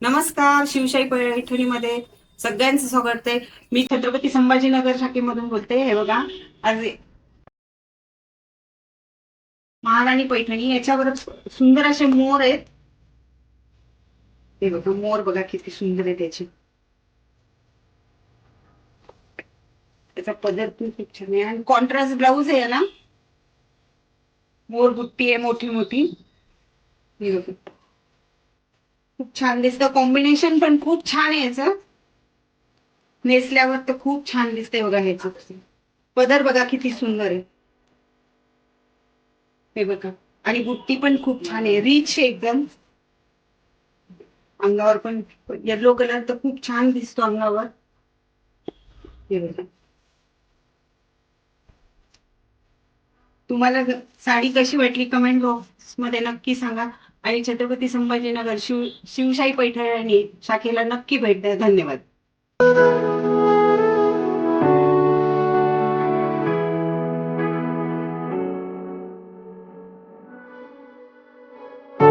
नमस्कार शिवशाही पैठणीमध्ये सगळ्यांचं स्वागत आहे. मी छत्रपती संभाजीनगर शाखेमधून बोलते. हे बघा आज महाराणी पैठणी याच्यावर सुंदर असे मोर आहेत. हे बघा मोर बघा किती सुंदर आहे त्याचे त्याचा पदर पण खूप छान आहे. आणि कॉन्ट्रास्ट ब्लाऊज आहे ना मोर बुट्टी आहे मोठी मोठी. हे बघा. खूप छान दिसतं. कॉम्बिनेशन पण खूप छान आहे याचं. नेसल्यावर तर खूप छान दिसतंय बघा ह्याचं पदर बघा किती सुंदर आहे. हे बघा. आणि बुट्टी पण खूप छान आहे. रिच आहे एकदम. अंगावर पण येलो कलर तर खूप छान दिसतो अंगावर. हे बघा. तुम्हाला साडी कशी वाटली कमेंट बॉक्समध्ये नक्की सांगा. आणि छत्रपती संभाजीनगर शिव शिवशाही पैठणी शाखेला नक्की भेट द्या. धन्यवाद.